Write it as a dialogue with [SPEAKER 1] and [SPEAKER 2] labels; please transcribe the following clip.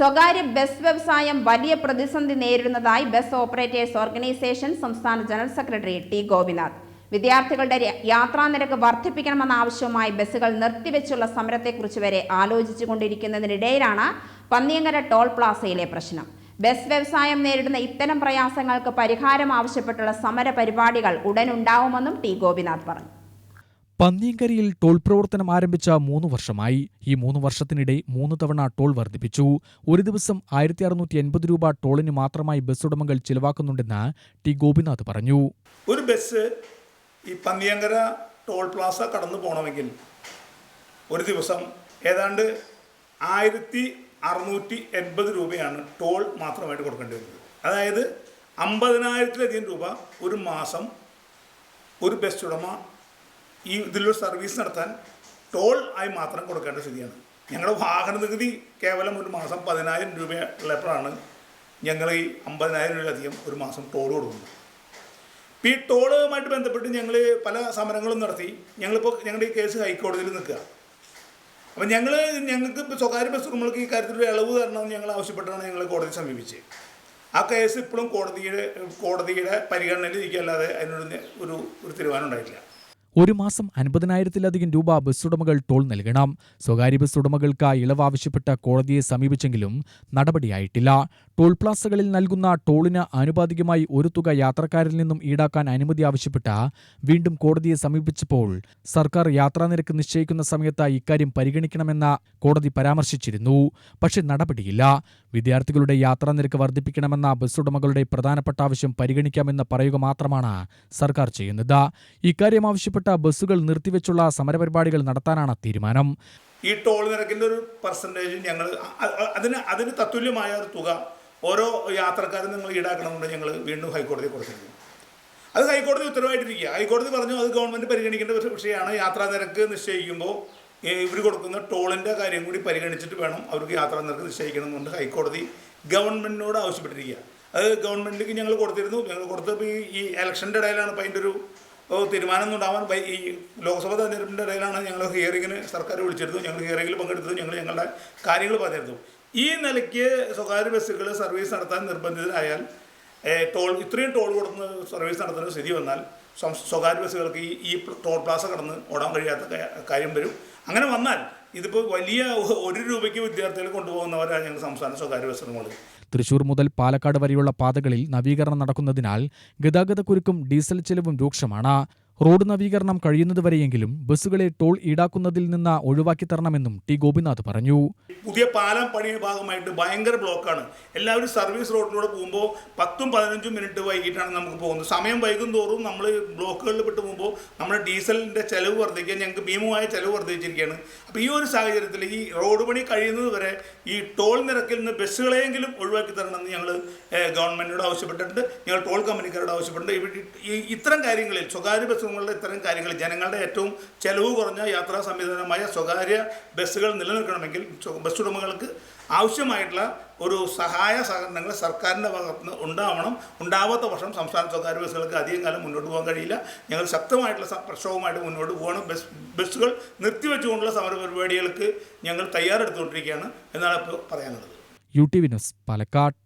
[SPEAKER 1] സ്വകാര്യ ബസ് വ്യവസായം വലിയ പ്രതിസന്ധി നേരിടുന്നതായി ബസ് ഓപ്പറേറ്റേഴ്സ് ഓർഗനൈസേഷൻ സംസ്ഥാന ജനറൽ സെക്രട്ടറി ടി ഗോപിനാഥ്. വിദ്യാർത്ഥികളുടെ യാത്രാ നിരക്ക് വർദ്ധിപ്പിക്കണമെന്ന ആവശ്യവുമായി ബസ്സുകൾ നിർത്തിവെച്ചുള്ള സമരത്തെക്കുറിച്ച് വരെ ആലോചിച്ചു ആലോചിച്ചുകൊണ്ടിരിക്കുന്നതിനിടയിലാണ് പന്നിയങ്കര ടോൾ പ്ലാസയിലെ പ്രശ്നം. ബസ് വ്യവസായം നേരിടുന്ന ഇത്തരം പ്രയാസങ്ങൾക്ക് പരിഹാരം ആവശ്യപ്പെട്ടുള്ള സമര പരിപാടികൾ ഉടനുണ്ടാവുമെന്നും ടി ഗോപിനാഥ് പറഞ്ഞു.
[SPEAKER 2] പന്നിയങ്കരിയിൽ ടോൾ പ്രവർത്തനം ആരംഭിച്ച മൂന്ന് വർഷമായി. ഈ മൂന്ന് വർഷത്തിനിടെ മൂന്ന് തവണ ടോൾ വർദ്ധിപ്പിച്ചു. ഒരു ദിവസം ആയിരത്തി അറുന്നൂറ്റി എൺപത് രൂപ ടോളിന് മാത്രമായി ബസ് ഉടമകൾ ചിലവാക്കുന്നുണ്ടെന്ന് ടി ഗോപിനാഥ് പറഞ്ഞു.
[SPEAKER 3] ഒരു ബസ് ഈ പന്നിയങ്കര ടോൾ പ്ലാസ കടന്നു പോകണമെങ്കിൽ ഒരു ദിവസം ഏതാണ്ട് ആയിരത്തി അറുന്നൂറ്റി എൺപത് രൂപയാണ് ടോൾ മാത്രമായിട്ട് കൊടുക്കേണ്ടി വരുന്നത്. അതായത് അമ്പതിനായിരത്തിലധികം രൂപ ഒരു മാസം ഒരു ബസ് ഉടമ ഈ ഇതിലൊരു സർവീസ് നടത്താൻ ടോൾ ആയി മാത്രം കൊടുക്കേണ്ട സ്ഥിതിയാണ്. ഞങ്ങളുടെ വാഹന നികുതി കേവലം ഒരു മാസം പതിനായിരം രൂപ ഉള്ളപ്പോഴാണ് ഞങ്ങൾ ഈ അമ്പതിനായിരം രൂപയിലധികം ഒരു മാസം ടോൾ കൊടുക്കുന്നത്. ഇപ്പോൾ ഈ ടോളുമായിട്ട് ബന്ധപ്പെട്ട് ഞങ്ങൾ പല സമരങ്ങളും നടത്തി. ഞങ്ങളിപ്പോൾ ഞങ്ങളുടെ ഈ കേസ് ഹൈക്കോടതിയിൽ നിൽക്കുക. അപ്പം ഞങ്ങൾ ഞങ്ങൾക്ക് ഇപ്പോൾ സ്വകാര്യ ബസ് ഉടമകൾക്ക് ഈ കാര്യത്തിൽ ഒരു ഇളവ് തരണമെന്ന് ഞങ്ങൾ ആവശ്യപ്പെട്ടാണ് ഞങ്ങൾ കോടതി സമീപിച്ചത്. ആ കേസ് ഇപ്പോഴും കോടതിയുടെ കോടതിയുടെ പരിഗണനയിൽ ഇരിക്കുകയല്ലാതെ അതിനൊരു ഒരു ഒരു തീരുമാനം ഉണ്ടായിട്ടില്ല.
[SPEAKER 2] ഒരു മാസം അൻപതിനായിരത്തിലധികം രൂപ ബസ് ഉടമകൾ ടോൾ നൽകണം. സ്വകാര്യ ബസ് ഉടമകൾക്ക് ഇളവ് ആവശ്യപ്പെട്ട കോടതിയെ സമീപിച്ചെങ്കിലും നടപടിയായിട്ടില്ല. ടോൾ പ്ലാസകളിൽ നൽകുന്ന ടോളിന് ആനുപാതികമായി ഒരു തുക യാത്രക്കാരിൽ നിന്നും ഈടാക്കാൻ അനുമതി ആവശ്യപ്പെട്ട വീണ്ടും കോടതിയെ സമീപിച്ചപ്പോൾ സർക്കാർ യാത്രാനിരക്ക് നിശ്ചയിക്കുന്ന സമയത്ത് ഇക്കാര്യം പരിഗണിക്കണമെന്ന കോടതി പരാമർശിച്ചിരുന്നു. പക്ഷേ നടപടിയില്ല. വിദ്യാർത്ഥികളുടെ യാത്രാനിരക്ക് വർദ്ധിപ്പിക്കണമെന്ന ബസ് ഉടമകളുടെ പ്രധാനപ്പെട്ട ആവശ്യം പരിഗണിക്കാമെന്ന് പറയുക മാത്രമാണ് സർക്കാർ ചെയ്യുന്നത്. ഇക്കാര്യം ആവശ്യപ്പെട്ട ബസ്സുകൾ നിർത്തിവെച്ചുള്ള സമരപരിപാടികൾ നടത്താനാണ് തീരുമാനം.
[SPEAKER 3] ഈ ടോൾ നിരക്കിന്റെ ഒരു പെർസെന്റേജ് ഞങ്ങൾ അതിന് അതിന് തത്തുല്യമായ ഒരു തുക ഓരോ യാത്രക്കാരും നിങ്ങൾ ഈടാക്കണമെന്നുണ്ട് ഞങ്ങൾ വീണ്ടും ഹൈക്കോടതി കൊടുത്തിരിക്കും അത് ഹൈക്കോടതി ഉത്തരവായിട്ടിരിക്കുക. ഹൈക്കോടതി പറഞ്ഞു അത് ഗവൺമെന്റ് പരിഗണിക്കേണ്ട വിഷയമാണ്. യാത്രാ നിരക്ക് നിശ്ചയിക്കുമ്പോൾ ഇവർ കൊടുക്കുന്ന ടോളിന്റെ കാര്യം കൂടി പരിഗണിച്ചിട്ട് വേണം അവർക്ക് യാത്രാ നിരക്ക് നിശ്ചയിക്കണമെന്നുണ്ട് ഹൈക്കോടതി ഗവൺമെന്റിനോട് ആവശ്യപ്പെട്ടിരിക്കുക. അത് ഗവൺമെന്റിലേക്ക് ഞങ്ങൾ കൊടുത്തിരുന്നു. ഞങ്ങൾ കൊടുത്തപ്പോൾ ഈ ഈ ഇലക്ഷന്റെ ഇടയിലാണ് അപ്പോൾ അതിന്റെ ഒരു തീരുമാനമൊന്നും ഉണ്ടാവാൻ ഈ ലോക്സഭാ തെരഞ്ഞെടുപ്പിന്റെ ഇടയിലാണ് ഞങ്ങൾ ഹിയറിങ്ങിന് സർക്കാർ വിളിച്ചെടുത്തു ഞങ്ങൾ ഹിയറിങ്ങിൽ പങ്കെടുത്തു ഞങ്ങൾ ഞങ്ങളുടെ കാര്യങ്ങൾ പറഞ്ഞെടുത്തു ഈ നിലയ്ക്ക് സ്വകാര്യ ബസ്സുകൾ സർവീസ് നടത്താൻ നിർബന്ധിതരായാൽ ടോൾ ഇത്രയും ടോൾ കൊടുത്ത് സർവീസ് നടത്തുന്ന സ്ഥിതി വന്നാൽ സ്വകാര്യ ബസ്സുകൾക്ക് ഈ ഈ ടോൾ പ്ലാസ കടന്ന് ഓടാൻ കഴിയാത്ത കാര്യം വരും. അങ്ങനെ വന്നാൽ ഇതിപ്പോൾ വലിയ ഒരു രൂപയ്ക്ക് വിദ്യാർത്ഥികളെ കൊണ്ടുപോകുന്നവരാണ് ഞങ്ങൾ സംസ്ഥാന സ്വകാര്യ ബസ് ഉടമകൾ
[SPEAKER 2] തൃശൂർ മുതൽ പാലക്കാട് വരെയുള്ള പാതകളിൽ നവീകരണം നടക്കുന്നതിനാൽ ഗതാഗതക്കുരുക്കും ഡീസൽ ചെലവും രൂക്ഷമാണ്. റോഡ് നവീകരണം കഴിയുന്നതുവരെയെങ്കിലും ബസ്സുകളെ ടോൾ ഈടാക്കുന്നതിൽ നിന്ന് ഒഴിവാക്കി തരണമെന്നും ടി ഗോപിനാഥ് പറഞ്ഞു.
[SPEAKER 3] പുതിയ പാലം പണിയുടെ ഭാഗമായിട്ട് ഭയങ്കര ബ്ലോക്കാണ്. എല്ലാവരും സർവീസ് റോഡിലൂടെ പോകുമ്പോൾ പത്തും പതിനഞ്ചും മിനിറ്റ് വൈകിട്ടാണ് നമുക്ക് പോകുന്നത്. സമയം വൈകും തോറും നമ്മൾ ബ്ലോക്കുകളിൽ പെട്ട് പോകുമ്പോൾ നമ്മുടെ ഡീസലിന്റെ ചെലവ് വർദ്ധിക്കുക ഞങ്ങൾക്ക് ഭീമമായ ചെലവ് വർദ്ധിച്ചിരിക്കുകയാണ്. അപ്പോൾ ഈ ഒരു സാഹചര്യത്തിൽ ഈ റോഡ് പണി കഴിയുന്നത് വരെ ഈ ടോൾ നിരക്കിൽ നിന്ന് ബസ്സുകളെയെങ്കിലും ഒഴിവാക്കി തരണമെന്ന് ഞങ്ങൾ ഗവൺമെന്റിനോട് ആവശ്യപ്പെട്ടിട്ടുണ്ട്. ഞങ്ങൾ ടോൾ കമ്പനിക്കാരോട് ആവശ്യപ്പെട്ടിട്ടുണ്ട്. ഇത്തരം കാര്യങ്ങളിൽ സ്വകാര്യ ബസ്സുകളുടെ ഇത്തരം കാര്യങ്ങൾ. ജനങ്ങളുടെ ഏറ്റവും ചെലവ് കുറഞ്ഞ യാത്രാ സംവിധാനമായ സ്വകാര്യ ബസ്സുകൾ നിലനിൽക്കണമെങ്കിൽ ബസ് ഉടമകൾക്ക് ആവശ്യമായിട്ടുള്ള ഒരു സഹായ സഹകരണങ്ങൾ സർക്കാരിന്റെ ഭാഗത്ത് നിന്ന് ഉണ്ടാവണം. ഉണ്ടാവാത്ത വർഷം സംസ്ഥാന സ്വകാര്യ ബസ്സുകൾക്ക് അധികം കാലം മുന്നോട്ട് പോകാൻ കഴിയില്ല. ഞങ്ങൾ ശക്തമായിട്ടുള്ള പ്രക്ഷോഭമായിട്ട് മുന്നോട്ട് പോകണം. ബസ് ബസ്സുകൾ നിർത്തിവെച്ചുകൊണ്ടുള്ള സമര പരിപാടികൾക്ക് ഞങ്ങൾ തയ്യാറെടുത്തുകൊണ്ടിരിക്കുകയാണ് എന്നാണ് ഇപ്പോൾ പറയാനുള്ളത്.
[SPEAKER 2] യു ടി വിനസ് പാലക്കാട്.